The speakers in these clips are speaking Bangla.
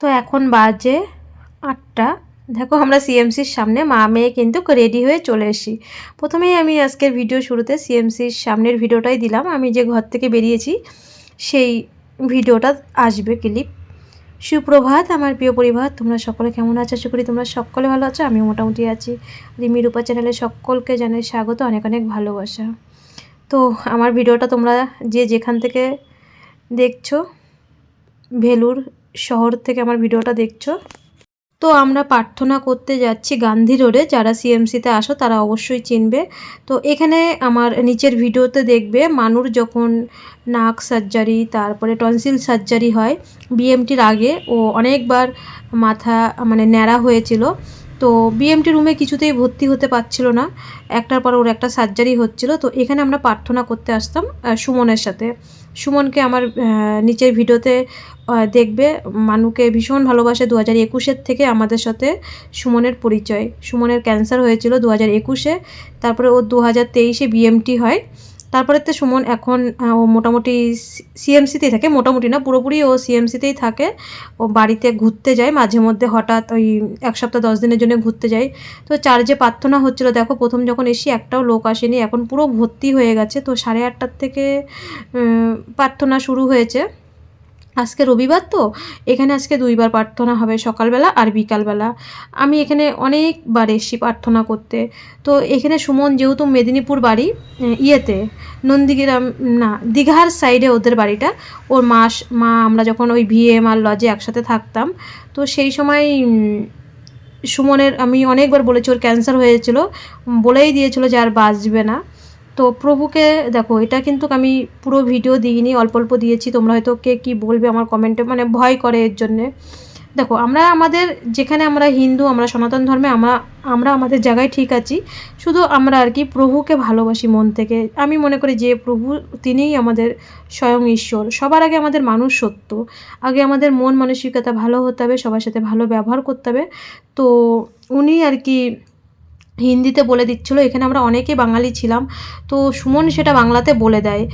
তো এখন বাজে আটটা। দেখো আমরা সিএমসির সামনে, মা মেয়ে কিন্তু রেডি হয়ে চলে এসি প্রথমেই আমি আজকের ভিডিও শুরুতে সিএমসির সামনের ভিডিওটাই দিলাম। আমি যে ঘর থেকে বেরিয়েছি, সেই ভিডিওটা আসবে ক্লিপ সুপ্রভাত, আমার প্রিয় পরিবার, তোমরা সকলে কেমন আছো? আশা করি তোমরা সকলে ভালো আছো। আমি মোটামুটি আছি। রিমি রূপা চ্যানেলে সকলকে জানাই স্বাগত, অনেক অনেক ভালোবাসা। তো আমার ভিডিওটা তোমরা যে যেখান থেকে দেখছ, ভেলুর শহর থেকে আমার ভিডিওটা দেখছ। তো আমরা প্রার্থনা করতে যাচ্ছি গান্ধী রোডে। যারা সিএমসিতে আসো, তারা অবশ্যই চিনবে। তো এখানে আমার নিচের ভিডিওতে দেখবে, মানুর যখন নাক সার্জারি, তারপরে টনসিল সার্জারি হয় বিএমটির আগে ও অনেকবার মাথা মানে ন্যাড়া হয়েছিল। তো বিএমটি রুমে কিছুতেই ভর্তি হতে পারছিল না। একটার পর ওর একটা সার্জারি হচ্ছিল। তো এখানে আমরা প্রার্থনা করতে আসতাম সুমনের সাথে। সুমনকে আমার নিচের ভিডিওতে দেখবে। মানুকে ভীষণ ভালোবাসে দু হাজার একুশের থেকে আমাদের সাথে সুমনের পরিচয়। সুমনের ক্যান্সার হয়েছিল দু হাজার একুশে। তারপরে ও দু হাজার তেইশে বিএমটি হয়। তারপরে তো সুমন এখন ও মোটামুটি সিএমসিতেই থাকে। মোটামুটি না, পুরোপুরি ও সিএমসিতেই থাকে। ও বাড়িতে ঘুরতে যায় মাঝে মধ্যে, হঠাৎ ওই এক সপ্তাহ দশ দিনের জন্য ঘুরতে যায়। তো চার্জে প্রার্থনা হচ্ছিল, দেখো, প্রথম যখন এসি একটাও লোক আসেনি, এখন পুরো ভর্তি হয়ে গেছে। তো সাড়ে আটটার থেকে প্রার্থনা শুরু হয়েছে। আজকে রবিবার তো, এখানে আজকে দুইবার প্রার্থনা হবে সকালবেলা আর বিকালবেলা। আমি এখানে অনেকবার এসছি প্রার্থনা করতে। তো এখানে সুমন যেহেতু মেদিনীপুর বাড়ি ইয়েতে, নন্দীগ্রাম, না, দীঘার সাইডে ওদের বাড়িটা। ওর মাস মা, আমরা যখন ওই ভিএম আর লজে একসাথে থাকতাম, তো সেই সময় সুমনের, আমি অনেকবার বলেছি ওর ক্যান্সার হয়েছিল, বলেই দিয়েছিল যে আর বাঁচবে না। তো প্রভুকে দেখো, এটা কিন্তু আমি পুরো ভিডিও দিইনি, অল্প অল্প দিয়েছি, তোমরা হয়তো কে কী বলবে আমার কমেন্টে মানে ভয় করে এর জন্যে। দেখো, আমরা আমাদের, যেখানে আমরা হিন্দু, আমরা সনাতন ধর্মে, আমরা আমরা আমাদের জায়গায় ঠিক আছি, শুধু আমরা আর কি প্রভুকে ভালোবাসি মন থেকে। আমি মনে করি যে প্রভু তিনিই আমাদের স্বয়ং ঈশ্বর। সবার আগে আমাদের মানুষ সত্য। আগে আমাদের মন মানসিকতা ভালো হতে হবে, সবার সাথে ভালো ব্যবহার করতে হবে। তো উনি আর কি হিন্দিতে বলে দিচ্ছিল। এখানে আমরা অনেকে বাঙালি ছিলাম। তো সুমন সেটা বাংলাতে বলে দেয়।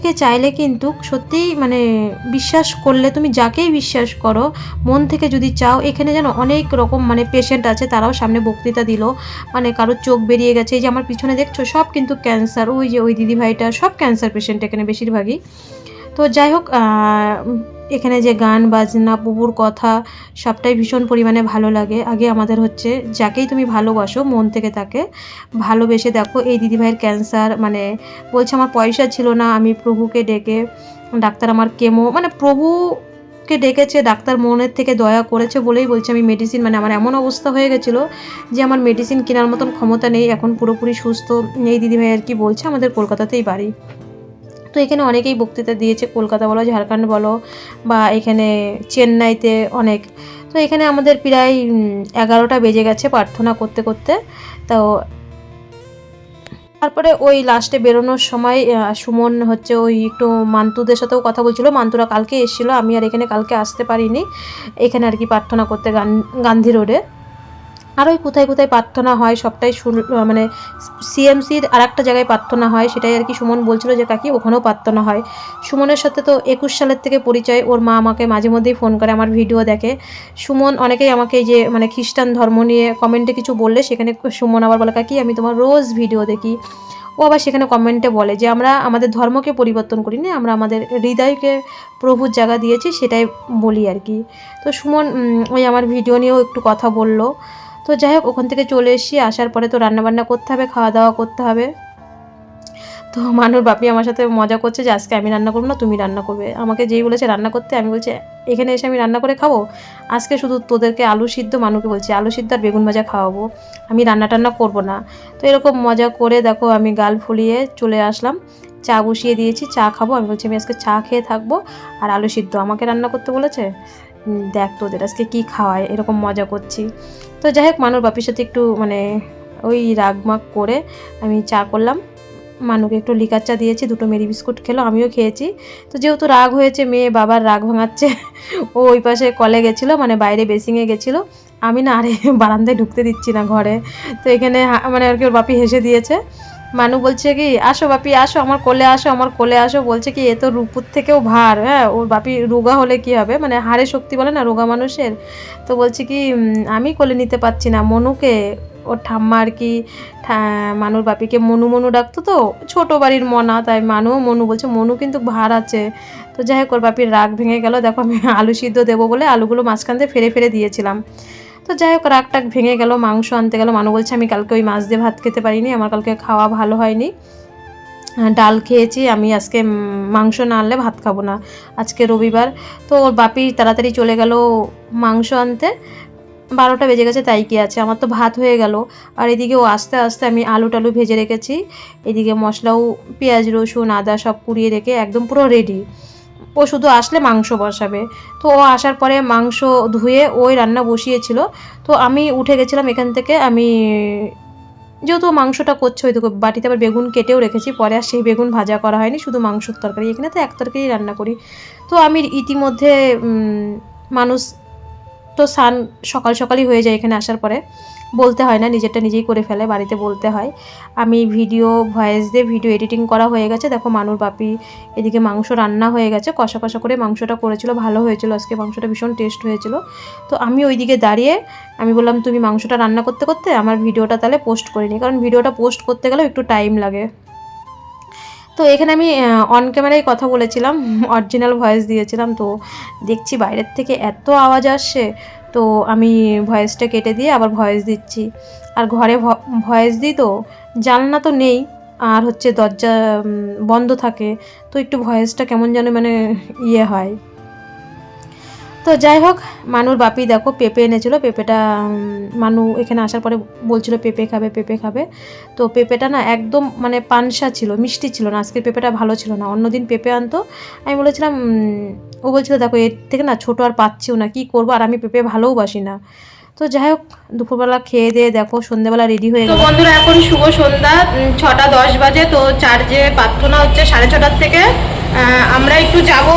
থেকে চাইলে কিন্তু সত্যিই মানে বিশ্বাস করলে তুমি যাকেই বিশ্বাস করো, মন থেকে যদি চাও, এখানে যেন অনেক রকম মানে পেশেন্ট আছে, তারাও সামনে বক্তৃতা দিল। মানে কারোর চোখ বেরিয়ে গেছে, এই যে আমার পিছনে দেখছ, সব কিন্তু ক্যান্সার ওই যে ওই দিদি ভাইটা সব ক্যান্সার পেশেন্ট এখানে বেশিরভাগই। তো যাই হোক এখানে যে গান, বাজনা প্রভুর কথা, সবটাই ভীষণ পরিমাণে ভালো লাগে। আগে আমাদের হচ্ছে, যাকেই তুমি ভালোবাসো, মন থেকে তাকে ভালোবেসে দেখো, এই দিদিভাইয়ের ক্যান্সার মানে বলছে, আমার পয়সা ছিল না, আমি প্রভুকে ডেকে, ডাক্তার আমার কেমো মানে প্রভুকে ডেকেছে, ডাক্তার মনের থেকে দয়া করেছে বলেই বলছে, আমি মেডিসিন মানে আমার এমন অবস্থা হয়ে গেছিল যে আমার মেডিসিন কেনার মতন ক্ষমতা নেই, এখন পুরোপুরি সুস্থ, এই দিদিভাই আর কি বলছে, আমাদের কলকাতাতেই বাড়ি। তো এখানে অনেকেই বক্তৃতা দিয়েছে, কলকাতা বলো, ঝাড়খণ্ড বলো, বা এখানে চেন্নাইতে অনেক। তো এখানে আমাদের প্রায় এগারোটা বেজে গেছে প্রার্থনা করতে করতে। তো তারপরে ওই লাস্টে বেরোনোর সময় সুমন হচ্ছে ওই একটু মান্তুদের সাথেও কথা বলছিল। মান্তুরা কালকে এসেছিল, আমি আর এখানে কালকে আসতে পারিনি। এখানে আর কি প্রার্থনা করতে গান- গান্ধী রোডে। আর ওই কোথায় কোথায় প্রার্থনা হয়, সবটাই মানে সিএমসির আর একটা জায়গায় প্রার্থনা হয়, সেটাই আর কি সুমন বলছিল যে, কাকি, ওখানেও প্রার্থনা হয়। সুমনের সাথে তো একুশ সালের থেকে পরিচয়, ওর মা আমাকে মাঝে মধ্যেই ফোন করে, আমার ভিডিও দেখে। সুমন অনেকেই আমাকে যে মানে খ্রিস্টান ধর্ম নিয়ে কমেন্টে কিছু বললে, সেখানে সুমন আবার বলে, কাকি, আমি তোমার রোজ ভিডিও দেখি। ও আবার সেখানে কমেন্টে বলে যে, আমরা আমাদের ধর্মকে পরিবর্তন করি না আমরা আমাদের হৃদয়কে প্রভুর জায়গা দিয়েছি, সেটাই বলি আর কি। তো সুমন ওই আমার ভিডিও নিয়েও একটু কথা বলল। তো যাই হোক, ওখান থেকে চলে এসেছি। আসার পরে তো রান্নাবান্না করতে হবে খাওয়া দাওয়া করতে হবে। তো মানুর বাপি আমার সাথে মজা করছে যে আজকে আমি রান্না করব না, তুমি রান্না করবে। আমাকে যেই বলেছে রান্না করতে, আমি বলছি, এখানে এসে আমি রান্না করে খাব? আজকে শুধু তোদেরকে আলু সিদ্ধ, মানুকে বলছি, আলু সিদ্ধ আর বেগুন ভাজা খাওয়াবো। আমি রান্না টান্না করব না। তো এরকম মজা করে দেখো আমি গাল ফুলিয়ে চলে আসলাম। চা বসিয়ে দিয়েছি, চা খাব। আমি বলছি, আমি আজকে চা খেয়ে থাকব আর আলু সিদ্ধ। আমাকে রান্না করতে বলেছে? দেখ তোদের আজকে কী খাওয়ায়, এরকম মজা করছি। তো যাই হোক, মানুর বাপির সাথে একটু মানে ওই রাগমাগ করে আমি চা করলাম। মানুকে একটু লিকার চা দিয়েছি, দুটো মেরি বিস্কুট খেলো, আমিও খেয়েছি। তো যেহেতু রাগ হয়েছে, মেয়ে বাবার রাগ ভাঙাচ্ছে, ও ওই পাশে কলে গেছিল মানে বাইরে বেসিংয়ে গেছিল। আমি না আরে বারান্দায় ঢুকতে দিচ্ছি না ঘরে। তো এখানে মানে আর কি ওর বাপি হেসে দিয়েছে। মানু বলছে কি, আসো বাপি, আসো, আমার কোলে আসো, আমার কোলে আসো। বলছে কি, এ তো রূপুর থেকেও ভার হ্যাঁ ওর বাপি রোগা হলে কি হবে? মানে হাড়ে শক্তি বলে না, রোগা মানুষের। তো বলছে কি আমি কোলে নিতে পারছি না, মনুকে, ওর ঠাম্মা আর কি মানুর বাপিকে মনু মনু ডাকতো তো, ছোট বাড়ির মনা, তাই মানুও মনু বলছে, মনু কিন্তু ভার আছে। তো যাই হোক, ওর বাপির রাগ ভেঙে গেল। দেখো আমি আলু সিদ্ধ দেবো বলে আলুগুলো মাঝখান দিয়ে ফেরে ফেরে দিয়েছিলাম। তো যাই হোক রাগ টাক ভেঙে গেল, মাংস আনতে গেল। মানু বলছে, আমি কালকে ওই মাছ দিয়ে ভাত খেতে পারিনি, আমার কালকে খাওয়া ভালো হয়নি। ডাল খেয়েছি, আমি আজকে মাংস না আনলে ভাত খাব না, আজকে রবিবার। তো ওর বাপি তাড়াতাড়ি চলে গেল মাংস আনতে। বারোটা বেজে গেছে, তাই কি আছে? আমার তো ভাত হয়ে গেল। আর এদিকে ও আস্তে আস্তে আমি আলু টালু ভেজে রেখেছি। এদিকে মশলাও, পেঁয়াজ রসুন, আদা সব কুড়িয়ে রেখে একদম পুরো রেডি ও শুধু আসলে মাংস বসাবে। তো ও আসার পরে মাংস ধুয়ে ওই রান্না বসিয়েছিল। তো আমি উঠে গেছিলাম এখান থেকে, আমি যেহেতু মাংসটা করছে, ওই বাটিতে আবার বেগুন কেটেও রেখেছি, পরে আর সেই বেগুন ভাজা করা হয়নি, শুধু মাংসর তরকারি। এখানে তো এক তরকারি রান্না করি। তো আমি ইতিমধ্যে মানুষ তো স্নান সকাল সকালই হয়ে যায় এখানে আসার পরে। বলতে হয় না, নিজেরটা নিজেই করে ফেলে, বাড়িতে বলতে হয়। আমি ভিডিও ভয়েস দিয়ে ভিডিও এডিটিং করা হয়ে গেছে। দেখো মানুর বাপি এদিকে মাংস রান্না হয়ে গেছে, কষা কষা করে মাংসটা করেছিল, ভালো হয়েছিল। আজকে মাংসটা ভীষণ টেস্ট হয়েছিল। তো আমি ওইদিকে দাঁড়িয়ে আমি বললাম, তুমি মাংসটা রান্না করতে করতে আমার ভিডিওটা তাহলে পোস্ট করে নিই কারণ ভিডিওটা পোস্ট করতে গেলেও একটু টাইম লাগে। তো এখানে আমি অন ক্যামেরায় কথা বলেছিলাম অরিজিনাল ভয়েস দিয়েছিলাম। তো দেখছি বাইরের থেকে এত আওয়াজ আসছে। তো আমি ভয়েসটা কেটে দিয়ে আবার ভয়েস দিচ্ছি। আর ঘরে ভয়েস দিই তো, জানলা তো নেই, আর হচ্ছে দরজা বন্ধ থাকে, তো একটু ভয়েসটা কেমন যেন মানে ইয়ে হয়। তো যাই হোক, মানুর বাপি দেখো পেঁপে এনেছিল, পেঁপেটা মানু এখানে আসার পরে বলছিল পেঁপে খাবে পেঁপে খাবে। তো পেঁপেটা না একদম মানে পানসা ছিল, মিষ্টি ছিল না, আজকের পেঁপেটা ভালো ছিল না। অন্যদিন পেঁপে আনতো, আমি বলেছিলাম ও বলছিল দেখো এর থেকে না ছোটো আর পাচ্ছিও না কি করব? আর আমি পেঁপে ভালোও বাসি না। তো যাই হোক দুপুরবেলা খেয়ে দিয়ে দেখো সন্ধ্যেবেলা রেডি হয়ে তো গেল। বন্ধুরা এখন শুভ সন্ধ্যা ছটা দশ বাজে তো চার্জে প্রার্থনা হচ্ছে সাড়ে ছটার থেকে। আহ, আমরা একটু যাব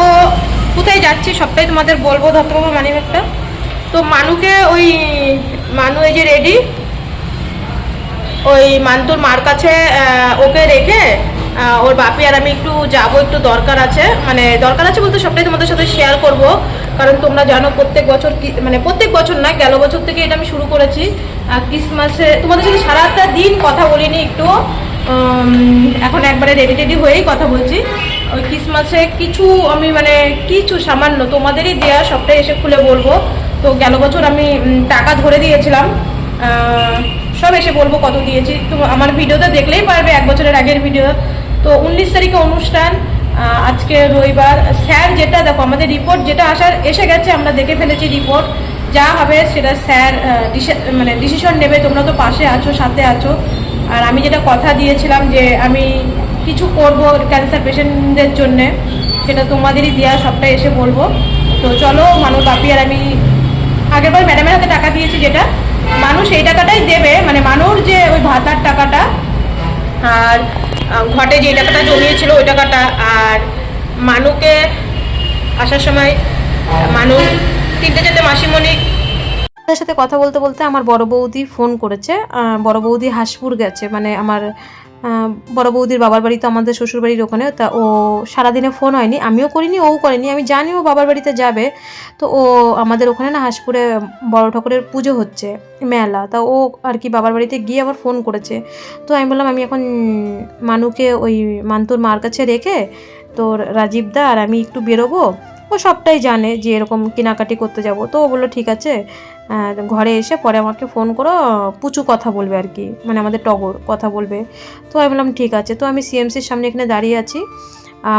কোথায় যাচ্ছি সবটাই তোমাদের বলব ধরতে পারব মানি ব্যাগটা। তো মানুকে ওই মানু এই যে রেডি ওই মান্তুর মার কাছে ওকে রেখে ওর বাপি আর আমি একটু যাব, একটু দরকার আছে। মানে দরকার আছে বলতে সবটাই তোমাদের সাথে শেয়ার করব। কারণ তোমরা জানো প্রত্যেক বছর মানে প্রত্যেক বছর না, গেল বছর থেকে এটা আমি শুরু করেছি। ক্রিসমাসে তোমাদের সাথে সারাটা দিন কথা বলিনি একটু। এখন একবারে রেডি টেডি হয়েই কথা বলছি। ওই ক্রিসমাসে কিছু আমি মানে কিছু সামান্য তোমাদেরই দেয়া সবটাই এসে খুলে বলব। তো গেল বছর আমি টাকা ধরে দিয়েছিলাম। সব এসে বলব কত দিয়েছি। তো আমার ভিডিওতে দেখলেই পারবে, এক বছরের আগের ভিডিও তো উনিশ তারিখে অনুষ্ঠান আজকে রবিবার। স্যার যেটা, দেখো, আমাদের রিপোর্ট যেটা আসার এসে গেছে, আমরা দেখে ফেলেছি রিপোর্ট যা হবে সেটা স্যার মানে ডিসিশন নেবে, তোমরা তো পাশে আছো, সাথে আছো। আর আমি যেটা কথা দিয়েছিলাম যে আমি কিছু করব ক্যান্সার পেশেন্টদের জন্যে, সেটা তোমাদেরই দেওয়া সবটা এসে বলব। তো চলো মানুষ বাপি আর আমি, আগেরবার ম্যাডামের হাতে টাকা দিয়েছি যেটা। মানুষ এই টাকাটাই দেবে মানে মানুষ যে ওই ভাতার টাকাটা। আর ঘটে যে টাকাটা জমিয়েছিল ওই টাকাটা। আর মানুকে আসার সময় মানু তিনটে চারটে মাসিমণি সাথে কথা বলতে বলতে আমার বড় বৌদি ফোন করেছে বড় বৌদি হাসপুর গেছে মানে আমার বড় বৌদির বাবার বাড়ি তো আমাদের শ্বশুর বাড়ির ওখানে, তা ও সারাদিনে ফোন হয়নি। আমিও করিনি, ও করেনি। আমি জানি ও বাবার বাড়িতে যাবে। তো ও আমাদের ওখানে না হাসপুরে বড় ঠাকুরের পুজো হচ্ছে, মেলা। তা ও আর কি বাবার বাড়িতে গিয়ে আবার ফোন করেছে। তো আমি বললাম, আমি এখন মানুকে ওই মান্তুর মার কাছে রেখে তোর রাজীব দা আর আমি একটু বেরোবো। ও সবটাই জানে যে এরকম কেনাকাটি করতে যাব। তো ও বলল, ঠিক আছে। ঘরে এসে পরে আমাকে ফোন করো, পুচু কথা বলবে আর কি মানে আমাদের টগর কথা বলবে। তো আমি বললাম, ঠিক আছে। তো আমি সিএমসির সামনে এখানে দাঁড়িয়ে আছি।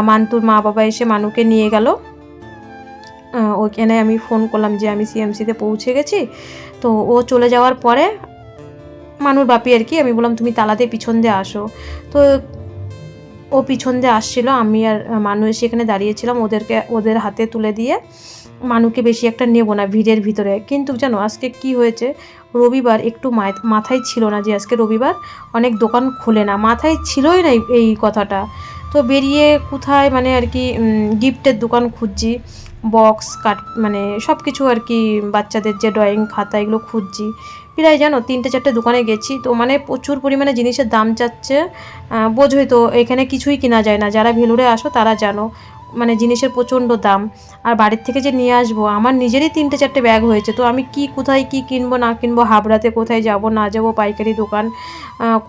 মান্তুর মা বাবা এসে মানুকে নিয়ে গেল। ওখানে আমি ফোন করলাম যে আমি সিএমসিতে পৌঁছে গেছি। তো ও চলে যাওয়ার পরে, মানুর বাপি আর কি, আমি বললাম, তুমি তালাতে পিছন দিয়ে আসো। তো ও পিছন দিয়ে আসছিল, আমি আর মানু এসে এখানে দাঁড়িয়েছিলাম, ওদেরকে, ওদের হাতে তুলে দিয়ে মানুকে বেশি একটা নেব না ভিড়ের ভিতরে। কিন্তু জানো, আজকে কি হয়েছে, রবিবার একটু মাথায় ছিল না যে আজকে রবিবার, অনেক দোকান খোলে না, মাথায় ছিলই না এই- কথাটা। তো বেরিয়ে কোথায় মানে আর কি গিফটের দোকান খুঁজছি, বক্স কাট মানে সব কিছু আর কি, বাচ্চাদের যে ড্রয়িং খাতা এগুলো খুঁজছি। প্রায় জানো, তিনটে চারটে দোকানে গেছি। তো মানে প্রচুর পরিমাণে জিনিসের দাম চাচ্ছে বোঝোই তো, এখানে কিছুই কিনা যায় না। যারা ভেলুরে আসো, তারা জানো মানে জিনিসের প্রচণ্ড দাম। আর বাড়ির থেকে যে নিয়ে আসব, আমার নিজেরই তিনটে চারটে ব্যাগ হয়েছে। তো আমি কি কোথায় কি কিনবো, না কিনবো, হাবড়াতে কোথায় যাব, না যাব, পাইকারি দোকান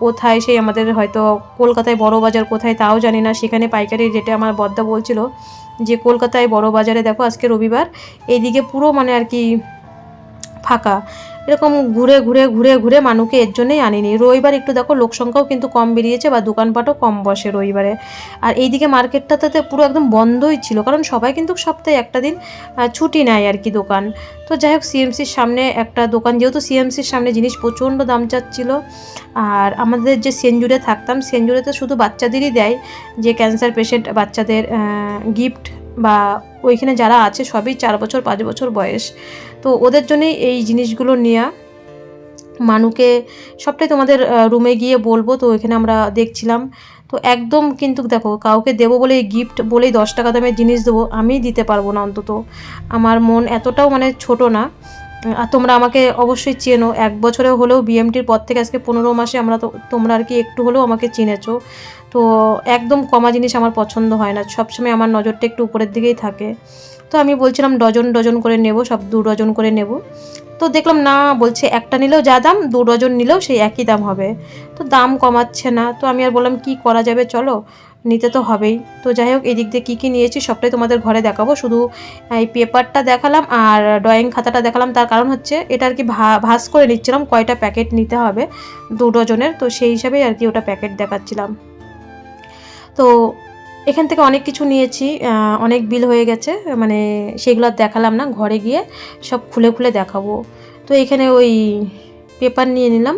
কোথায় সেই আমাদের হয়তো কলকাতায় বড় বাজার কোথায় তাও জানি না। সেখানে পাইকারি রেটে আমার বদ্দা বলছিল যে, কলকাতায় বড় বাজারে দেখো, আজকে রবিবার। এইদিকে পুরো মানে আর কি ফাঁকা। এরকম ঘুরে ঘুরে ঘুরে ঘুরে মানুষকে এর জন্যই আনিনি। রবিবার একটু দেখো, লোক সংখ্যাও কিন্তু কম বেরিয়েছে বা দোকানপাটও কম বসে রবিবারে। আর এইদিকে মার্কেটটাতে পুরো একদম বন্ধই ছিল, কারণ সবাই কিন্তু সপ্তাহে একটা দিন ছুটি নেয় আর কি দোকান। তো যাই হোক, সিএমসির সামনে একটা দোকান, যেহেতু সিএমসির সামনে জিনিস প্রচণ্ড দাম চাচ্ছিল, আর আমাদের যে সেঞ্জুরে থাকতাম, সেঞ্জুরেতে শুধু বাচ্চাদেরই দেয়, যে ক্যান্সার পেশেন্ট বাচ্চাদের গিফট বা ওইখানে যারা আছে সবই চার বছর, পাঁচ বছর বয়স। তো ওদের জন্যই এই জিনিসগুলো নেওয়া মানুকে সবটাই তোমাদের রুমে গিয়ে বলব। তো ওইখানে আমরা দেখছিলাম। তো একদম কিন্তু দেখো, কাউকে দেবো বলে গিফট বলেই দশ টাকা দামের জিনিস দেবো, আমি দিতে পারব না অন্তত। আমার মন এতটাও মানে ছোট না। আর তোমরা আমাকে অবশ্যই চেনো। এক বছরে হলেও বিএমটির পর থেকে আজকে পনেরো মাসে আমরা তো তোমরা আর কি একটু হলেও আমাকে চিনেছো। তো একদম কমা জিনিস আমার পছন্দ হয় না। সবসময় আমার নজরটা একটু উপরের দিকেই থাকে। তো আমি বলছিলাম, ডজন ডজন করে নেব, সব দু ডজন করে নেব। তো দেখলাম, না, বলছে একটা নিলেও যা দাম, দু ডজন নিলেও সেই একই দাম হবে। তো দাম কমাচ্ছে না। তো আমি আর বললাম, কি করা যাবে? চলো। নিতে তো হবেই। তো যাই হোক, এদিক দিয়ে কী কী নিয়েছি সবটাই তোমাদের ঘরে দেখাবো। শুধু এই পেপারটা দেখালাম আর ড্রয়িং খাতাটা দেখালাম। তার কারণ হচ্ছে এটা আর কি ভা- ভাঁজ করে নিচ্ছিলাম। কয়টা প্যাকেট নিতে হবে দু ডজনের তো সেই হিসাবেই আর কি ওটা প্যাকেট দেখাচ্ছিলাম। তো এখান থেকে অনেক কিছু নিয়েছি অনেক বিল হয়ে গেছে। মানে সেগুলো দেখালাম না। ঘরে গিয়ে সব খুলে খুলে দেখাবো। তো এখানে ওই পেপার নিয়ে নিলাম।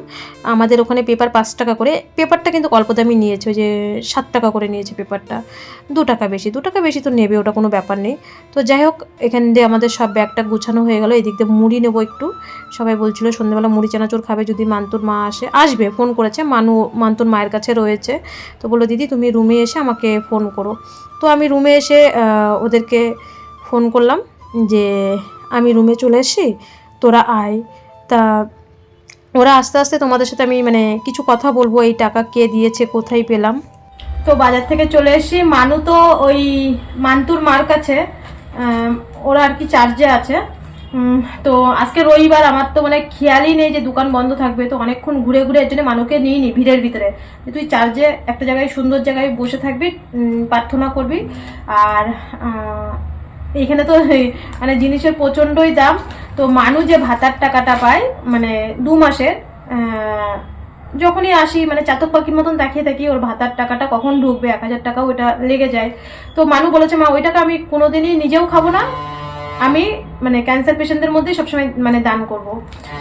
আমাদের ওখানে পেপার পাঁচ টাকা করে, পেপারটা কিন্তু অল্প দামি নিয়েছে যে সাত টাকা করে নিয়েছে পেপারটা। দু টাকা বেশি, দু টাকা বেশি তো নেবে, ওটা কোনো ব্যাপার নেই। তো যাই হোক, এখান দিয়ে আমাদের সব ব্যাগটা গুছানো হয়ে গেল, এদিক দিয়ে মুড়ি নেব একটু। সবাই বলছিল, সন্ধ্যেবেলা মুড়ি চানাচুর খাবে, যদি মান্তুর মা আসে, আসবে, ফোন করেছে, মানু, মান্তুর মায়ের কাছে রয়েছে। তো বলল, দিদি, তুমি রুমে এসে আমাকে ফোন করো। তো আমি রুমে এসে ওদেরকে ফোন করলাম যে, আমি রুমে চলে এসেছি, তোরা আয়। তা ওরা আস্তে আস্তে তোমাদের সাথে আমি মানে কিছু কথা বলব, এই টাকা কে দিয়েছে, কোথায় পেলাম। তো বাজার থেকে চলে এসেছি। মানু তো ওই মান্তুর মার কাছে ওরা আর কি চার্জে আছে। তো আজকে রবিবার, আমার তো মানে খেয়ালই নেই যে দোকান বন্ধ থাকবে। তো অনেকক্ষণ ঘুরে ঘুরে এর জন্য মানুকে নিই নি ভিড়ের ভিতরে। তুই চার্জে একটা জায়গায়, সুন্দর জায়গায় বসে থাকবি প্রার্থনা করবি। আর এইখানে তো মানে জিনিসের প্রচণ্ডই দাম। তো মানুষ যে ভাতার টাকাটা পায় মানে দু মাসের যখনই আসি মানে চাতক পাখির মতন দেখিয়ে থাকি, ওর ভাতার টাকাটা কখন ঢুকবে, এক হাজার টাকা ওটা লেগে যায়। তো মানু বলেছে, মা, ওই টাকা আমি কোনোদিনই নিজেও খাব না। আমি মানে ক্যান্সার পেশেন্টদের মধ্যেই সবসময় মানে দান করব।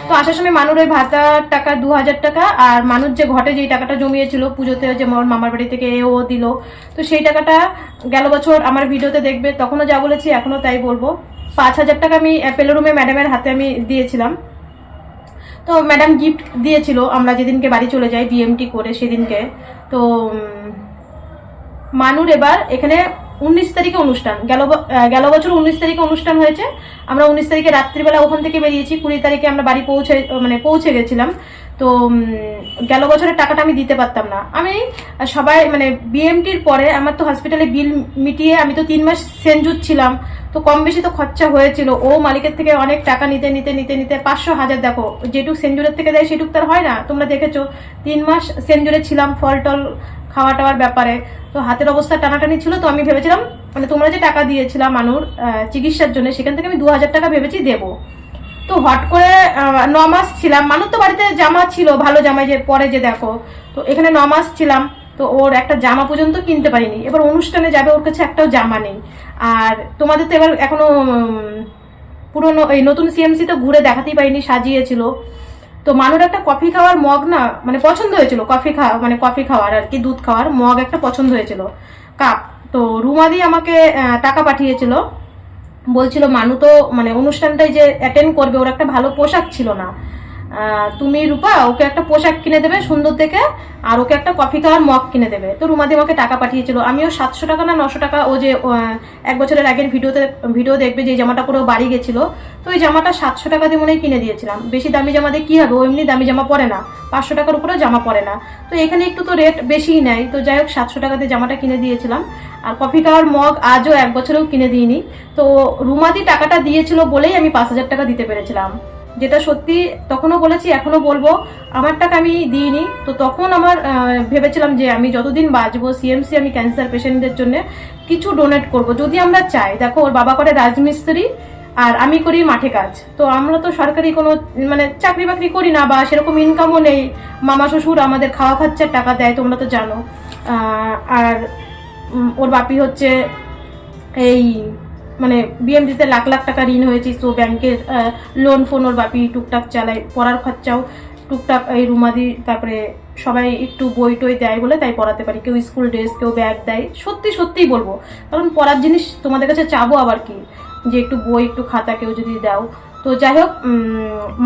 তো আসার সময় মানুর ওই ভাতার টাকা, দু হাজার টাকা আর মানুষ যে ঘটে যেই টাকাটা জমিয়েছিল পুজোতে যে মোর মামার বাড়ি থেকে এ ও দিল। তো সেই টাকাটা গেল বছর আমার ভিডিওতে দেখবে, তখনও যা বলেছি এখনও তাই বলব। পাঁচ হাজার টাকা আমি অ্যাপেলো রুমে ম্যাডামের হাতে আমি দিয়েছিলাম। তো ম্যাডাম গিফট দিয়েছিল, আমরা যেদিনকে বাড়ি চলে যাই বিএমটি করে সেদিনকে। তো মানুর এবার এখানে উনিশ তারিখে অনুষ্ঠান। গেল গেল বছর উনিশ তারিখে অনুষ্ঠান হয়েছে। আমরা উনিশ তারিখে রাত্রিবেলা ওখান থেকে বেরিয়েছি, কুড়ি তারিখে আমরা বাড়ি পৌঁছে মানে পৌঁছে গেছিলাম। তো গেল বছরের টাকাটা আমি দিতে পারতাম না। আমি সবাই মানে বিএমটির পরে আমার তো হসপিটালে বিল মিটিয়ে আমি তো তিন মাস সেনজুত ছিলাম। তো কম বেশি তো খরচা হয়েছিল। ও মালিকের থেকে অনেক টাকা নিতে নিতে নিতে নিতে পাঁচশো হাজার, দেখো, যেটুক সেঞ্জুরের থেকে দেয় সেটুক তার হয় না। তোমরা দেখেছ, তিন মাস সেঞ্জুরে ছিলাম, ফল টল খাওয়া টাওয়ার ব্যাপারে। তো হাতের অবস্থা টানাটানি ছিল, তো আমি ভেবেছিলাম মানে তোমরা যে টাকা দিয়েছিলাম মানুর চিকিৎসার জন্য, সেখান থেকে আমি দু হাজার টাকা ভেবেছি দেবো। তো হট করে ন মাস ছিলাম। মানুষ তো বাড়িতে জামা ছিল, ভালো জামা যে, পরে যে দেখো। তো এখানে ন মাস ছিলাম, তো ওর একটা জামা পর্যন্ত কিনতে পারিনি। এবার অনুষ্ঠানে যাবে, ওর কাছে একটাও জামা নেই। আর তোমাদের তো এবার এখনও পুরনো, এই নতুন সিএমসি তো ঘুরে দেখাতেই পারিনি, সাজিয়েছিল। তো মানুর একটা কফি খাওয়ার মগ না মানে পছন্দ হয়েছিল কফি খাওয়া মানে কফি খাওয়ার আর কি, দুধ খাওয়ার মগ একটা পছন্দ হয়েছিল। কাপ, তো রুমাদি আমাকে টাকা পাঠিয়েছিল। বলছিল, মানু তো মানে অনুষ্ঠানটাই যে অ্যাটেন্ড করবে, ওর একটা ভালো পোশাক ছিল না। তুমি রূপা, ওকে একটা পোশাক কিনে দেবে সুন্দর দেখে, আর ওকে একটা কফি খাওয়ার মগ কিনে দেবে। তো রুমাদি আমাকে টাকা পাঠিয়েছিল। আমিও সাতশো টাকা না নশো টাকা, ও যে এক বছরের আগের ভিডিওতে, ভিডিও দেখবে যে জামাটা পরে বাড়ি গেছিল। তো ওই জামাটা সাতশো টাকা দিয়ে মনে কিনে দিয়েছিলাম। বেশি দামি জামা দিয়ে কী হবে? ও এমনি দামি জামা পরে না। পাঁচশো টাকার উপরেও জামা পরে না। তো এখানে একটু তো রেট বেশিই নেয়। তো যাই হোক, সাতশো টাকা দিয়ে জামাটা কিনে দিয়েছিলাম। আর কফি খাওয়ার মগ আজও এক বছরেও কিনে দিইনি। তো রুমাদি টাকাটা দিয়েছিল বলেই আমি পাঁচ হাজার টাকা দিতে পেরেছিলাম। যেটা সত্যি তখনও বলেছি এখনও বলব। আমার টাকা আমি দিইনি। তো তখন আমার ভেবেছিলাম যে আমি যতদিন বাঁচবো সিএমসি আমি ক্যান্সার পেশেন্টদের জন্য কিছু ডোনেট করব। যদি আমরা চাই, দেখো, ওর বাবা করে রাজমিস্ত্রি, আর আমি করি মাঠে কাজ। তো আমরা তো সরকারি কোনো মানে চাকরি বাকরি করি না বা সেরকম ইনকামও নেই। মামা শ্বশুর আমাদের খাওয়া খরচার টাকা দেয়, তোমরা তো জানো। আর ওর বাপি হচ্ছে এই মানে বিএমডিতে লাখ লাখ টাকা ঋণ হয়েছে তো ব্যাংকের লোন ফোন ওর বাপি টুকটাক চালায়, পড়ার খরচাও টুকটাক এই রুমাদি, তারপরে সবাই একটু বই টই দেয় বলে তাই পড়াতে পারি। কেউ স্কুল ড্রেস কেউ ব্যাগ দেয়। সত্যি, সত্যিই বলব। কারণ পড়ার জিনিস তোমাদের কাছে চাবো আবার কি? যে একটু বই, একটু খাতা কেউ যদি দাও। তো যাই হোক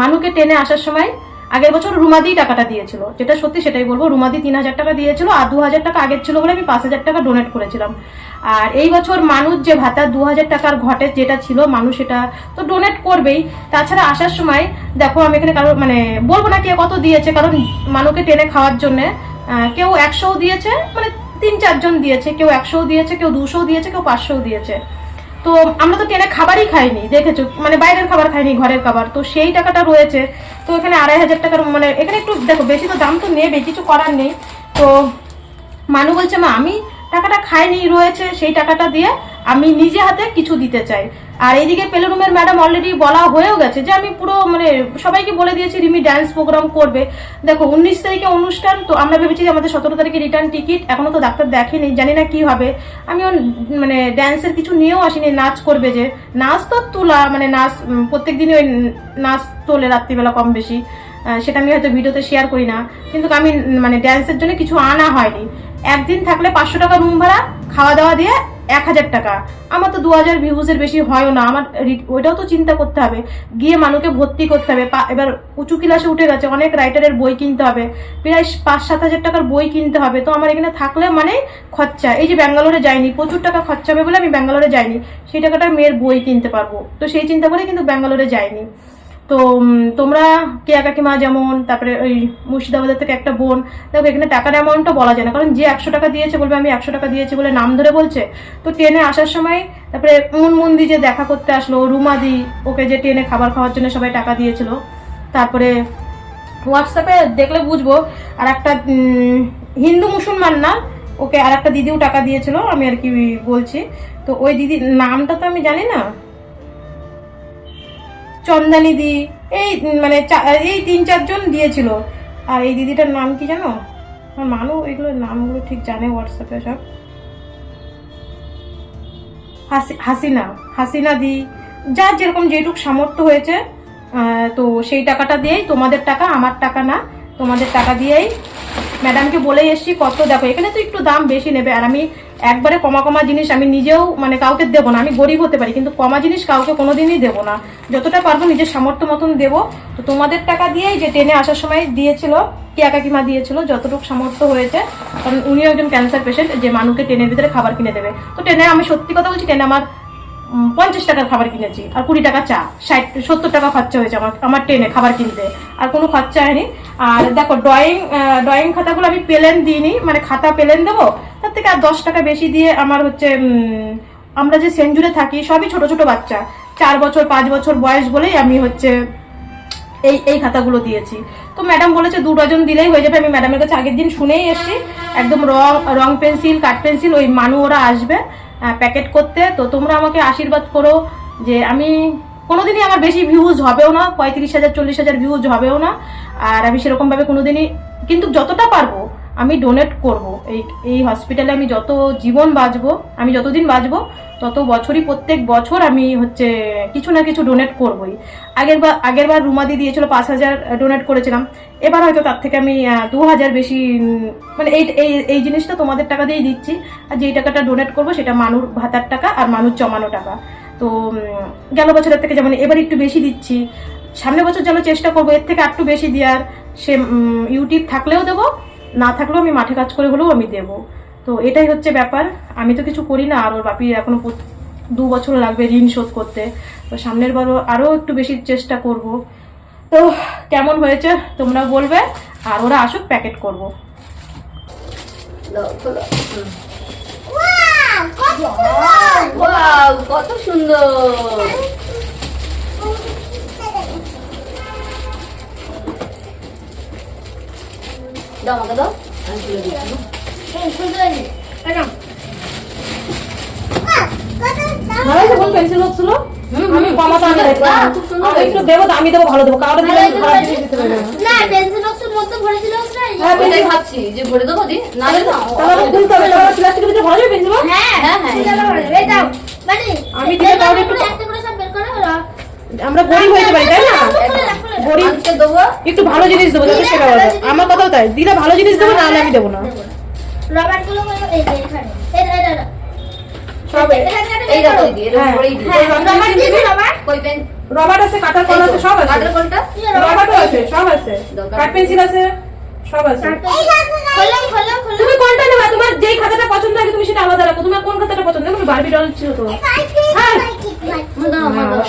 মানুকে টেনে আসার সময় আগের বছর রুমাদি টাকাটা দিয়েছিল। যেটা সত্যি সেটাই বলব, রুমাদি তিন হাজার টাকা দিয়েছিল আর দু হাজার টাকা আগের ছিল বলে আমি পাঁচ হাজার টাকা ডোনেট করেছিলাম। আর এই বছর মানুষ যে ভাতা দু হাজার টাকার ঘটে যেটা ছিল, মানুষ সেটা তো ডোনেট করবেই। তাছাড়া আসার সময় দেখো, আমি এখানে কারও মানে বলব না কে কত দিয়েছে, কারণ মানুষকে টেনে খাওয়ার জন্য কেউ একশোও দিয়েছে মানে তিন চারজন দিয়েছে, কেউ একশোও দিয়েছে, কেউ দুশোও দিয়েছে, কেউ পাঁচশোও দিয়েছে। তো আমরা তো টেনে খাবারই খাইনি, দেখেছ? মানে বাইরের খাবার খাইনি, ঘরের খাবার। তো সেই টাকাটা রয়েছে। তো এখানে আড়াই হাজার টাকার মানে এখানে একটু দেখো, বেশি তো দাম তো নেবে কিছু করার নেই। তো মানু বলছে, মা, আমি টাকাটা খাইনি, রয়েছে, সেই টাকাটা দিয়ে আমি নিজে হাতে কিছু দিতে চাই। আর এইদিকে পেলুরুমের ম্যাডাম অলরেডি বলা হয়েও গেছে যে আমি পুরো মানে সবাইকে বলে দিয়েছি রিমি ড্যান্স প্রোগ্রাম করবে। দেখো, উনিশ তারিখে অনুষ্ঠান, তো আমরা ভেবেছি যে আমাদের সতেরো তারিখে রিটার্ন টিকিট এখনও তো ডাক্তার দেখেনি, জানি না কি হবে। আমিও মানে ড্যান্সের কিছু নিয়েও আসিনি, নাচ করবে যে। নাচ তো তোলা মানে নাচ প্রত্যেক দিনই ওই নাচ তোলে রাত্রিবেলা কম বেশি। সেটা আমি হয়তো ভিডিওতে শেয়ার করি না। কিন্তু আমি মানে ড্যান্সের জন্য কিছু আনা হয়নি। একদিন থাকলে পাঁচশো টাকা রুম ভাড়া খাওয়া দাওয়া দিয়ে এক হাজার টাকা। আমার তো দু হাজার ভিউজের বেশি হয়ও না। আমার ওইটাও তো চিন্তা করতে হবে। গিয়ে মানুষকে ভর্তি করতে হবে। এবার উঁচু ক্লাসে উঠে গেছে। অনেক রাইটারের বই কিনতে হবে। প্রায় পাঁচ সাত হাজার টাকার বই কিনতে হবে। তো আমার এখানে থাকলে মানে খরচা। এই যে ব্যাঙ্গালোরে যাইনি, প্রচুর টাকা খরচা হবে বলে আমি ব্যাঙ্গালোরে যাইনি। সেই টাকাটা মেয়ের বই কিনতে পারব। তো সেই চিন্তা করে কিন্তু ব্যাঙ্গালোরে যাইনি। তো তোমরা কেয়া কাকিমা যেমন, তারপরে ওই মুর্শিদাবাদের থেকে একটা বোন, দেখো এখানে টাকার অ্যামাউন্টটা বলা যায় না, কারণ যে একশো টাকা দিয়েছে বলবে আমি একশো টাকা দিয়েছি বলে নাম ধরে বলছে। তো ট্রেনে আসার সময়, তারপরে মুনমুন্দি যে দেখা করতে আসলো, রুমাদি, ওকে যে ট্রেনে খাবার খাওয়ার জন্য সবাই টাকা দিয়েছিল। তারপরে হোয়াটসঅ্যাপে দেখলে বুঝব, আর একটা হিন্দু মুসলমান না, ওকে আর একটা দিদিও টাকা দিয়েছিল, আমি আর কি বলছি। তো ওই দিদির নামটা তো আমি জানি না। চন্দানি দি, এই মানে এই তিন চারজন দিয়েছিল। আর এই দিদিটার নাম কি জানো? আমার মানু, এগুলো নামগুলো ঠিক জানে হোয়াটসঅ্যাপে সব। হাসি, হাসিনা হাসিনা দি, যার যেরকম যেটুক সামর্থ্য হয়েছে তো সেই টাকাটা দিয়েই তোমাদের টাকা, আমার টাকা না, তোমাদের টাকা দিয়েই। ম্যাডামকে বলেই এসছি, কত দেখো, এখানে তো একটু দাম বেশি নেবে। আর আমি একবারে কমা কমা জিনিস আমি নিজেও মানে কাউকে দেবো না, আমি গরিব হতে পারি, কিন্তু কমা জিনিস কাউকে কোনোদিনই দেবো না। যতটা পারব নিজের সামর্থ্য মতন দেবো। তো তোমাদের টাকা দিয়েই যে ট্রেনে আসার সময় দিয়েছিল কি একাকিমা দিয়েছিল, যতটুকু সামর্থ্য হয়েছে, কারণ উনিও একজন ক্যান্সার পেশেন্ট যে মানুষকে ট্রেনের ভিতরে খাবার কিনে দেবে। তো ট্রেনে আমি সত্যি কথা বলছি, ট্রেনে আমার পঞ্চাশ টাকার খাবার কিনেছি, আর কুড়ি টাকা চা, ষাট, সত্তর টাকা খরচা হয়েছে আমার আমার ট্রেনে খাবার কিনতে। আর কোনো খরচা হয়নি। আর দেখো ড্রয়িং ড্রয়িং খাতাগুলো আমি পেলেন দিইনি মানে খাতা পেলেন দেবো, তার থেকে আর দশ টাকা বেশি দিয়ে আমার হচ্ছে আমরা যে সেঞ্জুরে থাকি, সবই ছোট ছোট বাচ্চা। চার বছর, পাঁচ বছর বয়স বলেই আমি হচ্ছে এই এই খাতাগুলো দিয়েছি। তো ম্যাডাম বলেছে, দু ডজন দিলেই হয়ে যাবে। আমি ম্যাডামের কাছে আগের দিন শুনেই এসেছি। একদম রং রং পেন্সিল, কাঠ পেন্সিল, ওই মানু ওরা আসবে। প্যাকেট করতে, তো তোমরা আমাকে আশীর্বাদ করো যে আমি কোনোদিনই আমার বেশি ভিউজ হবেও না, পঁয়ত্রিশ হাজার, চল্লিশ হাজার ভিউজ হবেও না। আর আমি সেরকমভাবে কোনোদিনই, কিন্তু যতটা পারব আমি ডোনেট করব। এই এই হসপিটালে আমি যত জীবন বাঁচবো, আমি যতদিন বাঁচবো, তত বছরই প্রত্যেক বছর আমি হচ্ছে কিছু না কিছু ডোনেট করবই। আগের বার আগের বার রুমাদি দিয়েছিল, পাঁচ হাজার ডোনেট করেছিলাম। এবার হয়তো তার থেকে আমি দু হাজার বেশি মানে এই এই এই জিনিসটা তোমাদের টাকা দিয়েই দিচ্ছি। আর যেই টাকাটা ডোনেট করব, সেটা মানুর ভাতার টাকা আর মানুষ জমানো টাকা। তো গেল বছরের থেকে যেমন এবার একটু বেশি দিচ্ছি। সামনে বছর যেন চেষ্টা করব, এর থেকে একটু বেশি দেওয়ার। সে ইউটিউব থাকলেও দেবো না থাকলেও আমি মাঠে কাজ করে হলেও আমি দেবো। তো এটাই হচ্ছে ব্যাপার। আমি তো কিছু করি না আর ওর বাপি এখনও প্রত- দু বছর লাগবে ঋণ শোধ করতে। তো সামনের বারও আরও একটু বেশি চেষ্টা করব। তো কেমন হয়েছে তোমরা বলবে আর ওরা আসুক প্যাকেট করব। ওয়াও কত সুন্দর। দাও আমাকে দাও। আমি তুলে দিচ্ছি। আমি দেবো ভালো দেবো। দিলে হ্যাঁ ভাবছি যে ভরে দেবো দি। না রে না তাহলে খুলতে হবে প্লাস্টিকের ভিতরে ভরা যাবে পেন্সিল হ্যাঁ হ্যাঁ, হ্যাঁ। মানে আমি আমরা গরিব হইতে পারি তাই না? গরিব দেবো। একটু ভালো জিনিস দেবো যাতে সেটা হবে আমার কথাও তাই দিলে ভালো জিনিস দেবো না আমি দেবো না। রবার এই যে এখানে। এই এই এই সব এই দেখো দিদি এর হ্যাঁ। হ্যাঁ। রবার আছে কাটার কল আছে সব আছে। রবারও আছে সব আছে। কাঠ পেন্সিল আছে সব আছে। তুমি কোনটা নেবা? তোমার যেই খাতাটা পছন্দ হয় তুমি সেটা আলাদা রাখো। তোমার কোন খাতাটা পছন্দ? তুমি বারবি ডল ছিল তো। হ্যাঁ।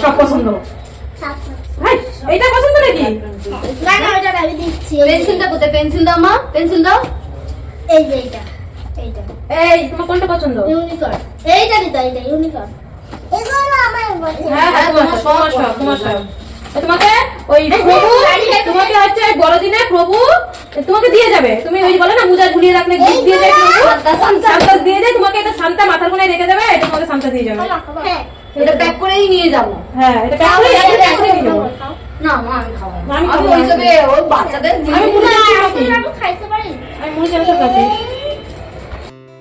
সব পছন্দ। হ্যাঁ এইটা পছন্দ নাকি? না না ওটা আমি দিচ্ছি পেন্সিলটা কোথায়? পেন্সিল দাও মা পেন্সিল দাও। এই যে এইটা এইটা। এই তোমার কোনটা পছন্দ? ইউনিকর্ন এইটা ইউনিকর্ন। এগুলো আমার হ্যাঁ হ্যাঁ তোমার সব তোমার সব তোমাকে ওই প্রভু তোমাকে হচ্ছে বড়দিনে প্রভু তোমাকে দিয়ে যাবে। তুমি ওই বলে না মুজা ঝুলিয়ে রাখলে গিফট দিয়ে যায় প্রভু। সান্তা, দিয়ে যায় তোমাকে একটা সান্তা মাথার কোণে রেখে দেবে এটা তোমাকে সান্তা দিয়ে যাবে। হ্যাঁ এটা প্যাক করেই নিয়ে যাব। হ্যাঁ এটা প্যাক প্যাক করে নিয়ে যাব। না মা আমি খাব আমি আমি খাব ওই না। হিসেবে ওর বাচ্চাদের আমি জিনিস- মুড়ি আমি খাইতে পারি। আমি মুড়ি চানাচুর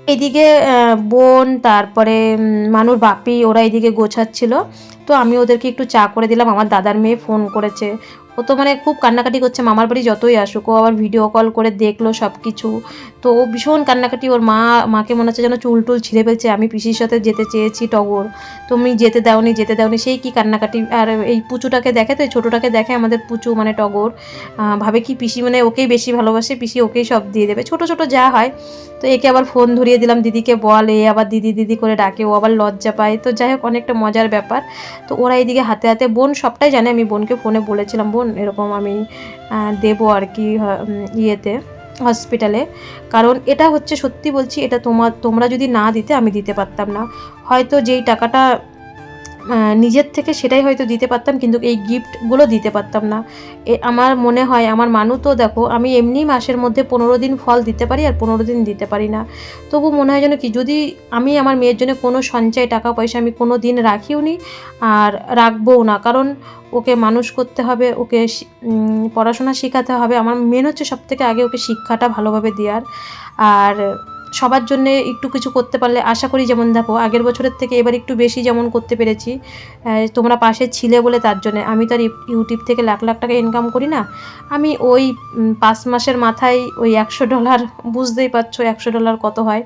এদিকে বোন তারপরে মানুষ মানুর বাপি ওরা এদিকে গোছাচ্ছিল। তো আমি ওদেরকে একটু চা করে দিলাম। আমার দাদার মেয়ে ফোন করেছে। ও তো মানে খুব কান্নাকাটি করছে, মামার বাড়ি যতই আসুক, ও আবার ভিডিও কল করে দেখল সব কিছু তো ও ভীষণ কান্নাকাটি, ওর মা, মাকে মনে হচ্ছে যেন চুল টুল ছিঁড়ে ফেলছে, আমি পিসির সাথে যেতে চেয়েছি টগর। তুমি যেতে দাওনি যেতে দাওনি, সেই কি কান্নাকাটি। আর এই পুচুটাকে দেখে তো, এই ছোটোটাকে দেখে আমাদের পুচু মানে টগর ভাবে কি পিসি মানে ওকেই বেশি ভালোবাসে, পিসি ওকেই সব দিয়ে দেবে। ছোট ছোট যা হয়, তো একে আবার ফোন ধরিয়ে দিলাম, দিদিকে বল, এ আবার দিদি দিদি করে ডাকে, ও আবার লজ্জা পায়। তো যাই হোক, অনেকটা মজার ব্যাপার। তো ওরা এইদিকে হাতে হাতে বোন সবটাই জানে, আমি বোনকে ফোনে বলেছিলাম, বোন এরকম আমি দেব আর কি ইয়েতে হসপিটালে কারণ এটা হচ্ছে সত্যি বলছি, এটা তোমার তোমরা যদি না দিতে, আমি দিতে পারতাম না। হয়তো যেই টাকাটা নিজের থেকে সেটাই হয়তো দিতে পারতাম, কিন্তু এই গিফটগুলো দিতে পারতাম না। এ, আমার মনে হয়, আমার মানু তো দেখো, আমি এমনি মাসের মধ্যে পনেরো দিন ফল দিতে পারি আর পনেরো দিন দিতে পারি না। তবু মনে হয় যেন কি, যদি আমি আমার মেয়ের জন্য কোনো সঞ্চয় টাকা পয়সা আমি কোনো দিন রাখিও নি, আর রাখবও না, কারণ ওকে মানুষ করতে হবে, ওকে পড়াশোনা শেখাতে হবে। আমার মেন হচ্ছে সব থেকে আগে ওকে শিক্ষাটা ভালোভাবে দেওয়ার। আর সবার জন্য একটু কিছু করতে পারলে আশা করি যেমন দেখো, আগের বছরের থেকে এবার একটু বেশি যেমন করতে পেরেছি। তোমরা পাশে ছিলে বলে তার জন্য। আমি তো ইউটিউব থেকে লাখ লাখ টাকা ইনকাম করি না। আমি ওই পাঁচ মাসের মাথায় ওই একশো ডলার বুঝতেই পারছ একশো ডলার কত হয়।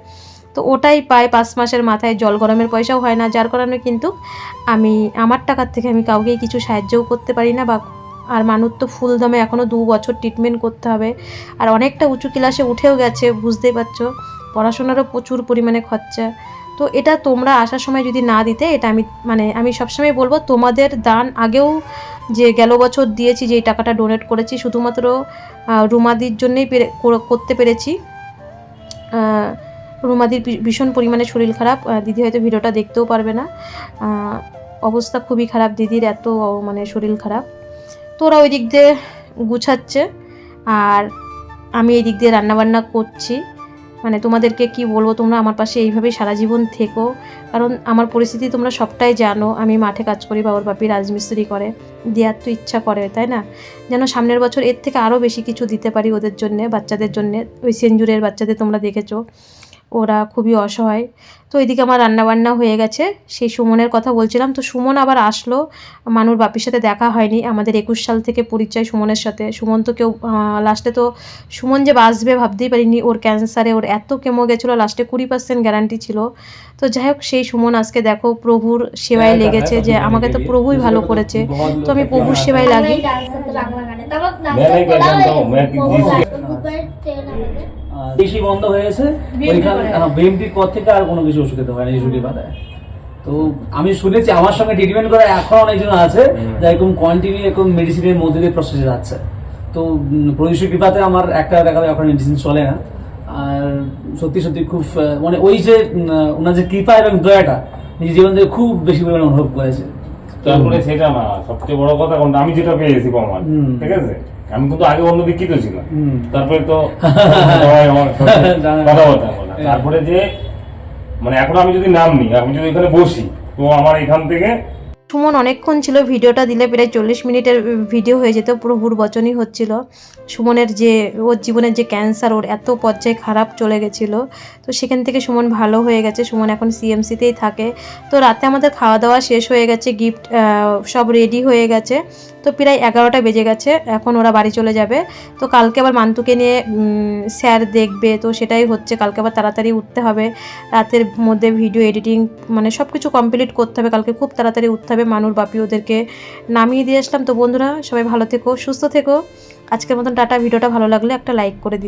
তো তো ওটাই পায় পাঁচ মাসের মাথায়, জল গরমের পয়সাও হয় না। যার কারণে কিন্তু আমি, আমার টাকার থেকে আমি কাউকেই কিছু সাহায্যও করতে পারি না বা আর মানুষ তো ফুল দমে এখনও দু বছর ট্রিটমেন্ট করতে হবে। আর অনেকটা উঁচু ক্লাসে উঠেও গেছে, বুঝতেই পারছ। পড়াশোনারও প্রচুর পরিমাণে খরচা। তো এটা তোমরা আসার সময় যদি না দিতে, এটা আমি মানে আমি সবসময় বলব তোমাদের দান আগেও যে গেল বছর দিয়েছি, যেই টাকাটা ডোনেট করেছি, শুধুমাত্র রুমাদির জন্যেই করতে পেরেছি। রুমাদির ভীষণ পরিমাণে শরীর খারাপ। দিদি হয়তো ভিডিওটা দেখতেও পারবে না। অবস্থা খুবই খারাপ, দিদির এত মানে শরীর খারাপ। তো ওরা ওই দিক দিয়ে গুছাচ্ছে। আর আমি এই দিক দিয়ে রান্নাবান্না করছি। মানে তোমাদেরকে কি বলব, তোমরা আমার পাশে এইভাবেই সারা জীবন থেকো। কারণ আমার পরিস্থিতি তোমরা সবটাই জানো, আমি মাঠে কাজ করি, বাবার বাপি রাজমিস্ত্রি করে, দেওয়ার তো ইচ্ছা করে, তাই না? যেন সামনের বছর এর থেকে আরও বেশি কিছু দিতে পারি ওদের জন্যে, বাচ্চাদের জন্যে, ওই সেঞ্জুরের বাচ্চাদের তোমরা দেখেছ। ওরা খুবই অসহায়। তো এদিকে আমার রান্নাবান্না হয়ে গেছে। সেই সুমনের কথা বলছিলাম। তো সুমন আবার আসলো। মানুর বাপির সাথে দেখা হয়নি। আমাদের একুশ সাল থেকে পরিচয় সুমনের সাথে। সুমন তো কেউ লাস্টে তো সুমন যে বাঁচবে ভাবতেই পারিনি। ওর ক্যান্সারে ওর এত কেমো গেছিল লাস্টে কুড়ি পার্সেন্ট গ্যারান্টি ছিল। তো যাই হোক সেই সুমন আজকে দেখো প্রভুর সেবায় লেগেছে যে আমাকে তো প্রভুই ভালো করেছে। তো আমি প্রভুর সেবায় লাগি। দেশি বন্ধ হয়েছে ওইখানে বিএমপির পর থেকে আর কোনো কিছু ওষুধ খেতে হয় না ইসুলি পাতায় তো আমি শুনেছি আমার সঙ্গে ট্রিটমেন্ট করা এখন অনেকজন আছে যা এরকম কন্টিনিউ এরকম মেডিসিনের মধ্যে দিয়ে প্রসেসে যাচ্ছে। তো প্রযুক্তি কৃপাতে আমার একটা দেখা যায় এখন মেডিসিন চলে না। আর সত্যি সত্যি খুব মানে ওই যে ওনার যে কৃপা এবং দয়াটা নিজের জীবন থেকে খুব বেশি পরিমাণে অনুভব করেছে। তারপরে সেটা না সবচেয়ে বড় কথা কোনটা আমি যেটা পেয়েছি প্রমাণ হুম। ঠিক আছে? আমি কিন্তু আগে অন্য দিকিত ছিলাম। তারপরে তো কথাবার্তা বলা। তারপরে যে মানে এখন আমি যদি নাম নিই আমি যদি এখানে বসি তো আমার এখান থেকে সুমন অনেকক্ষণ ছিল, ভিডিওটা দিলে প্রায় চল্লিশ মিনিটের ভিডিও হয়ে যেত প্রভুর বচনই হচ্ছিল। সুমনের যে, ওর জীবনের যে ক্যান্সার ওর এত পর্যায়ে খারাপ চলে গেছিল। তো সেখান থেকে সুমন ভালো হয়ে গেছে, সুমন এখন সিএমসিতেই থাকে। তো রাতে আমাদের খাওয়া দাওয়া শেষ হয়ে গেছে গিফট সব রেডি হয়ে গেছে। তো প্রায় এগারোটা বেজে গেছে, এখন ওরা বাড়ি চলে যাবে। তো কালকে আবার মান্তুকে নিয়ে স্যার দেখবে, তো সেটাই হচ্ছে, কালকে আবার তাড়াতাড়ি উঠতে হবে। রাতের মধ্যে ভিডিও এডিটিং মানে সব কিছু কমপ্লিট করতে হবে, কালকে খুব তাড়াতাড়ি উঠতে হবে মানুর বাপি ওদেরকে। নামিয়ে দিয়ে আসলাম। তো বন্ধুরা, সবাই ভালো থেকো, সুস্থ থেকো। আজকের মতন টাটা, ভিডিওটা ভালো লাগলে একটা লাইক করে দিও।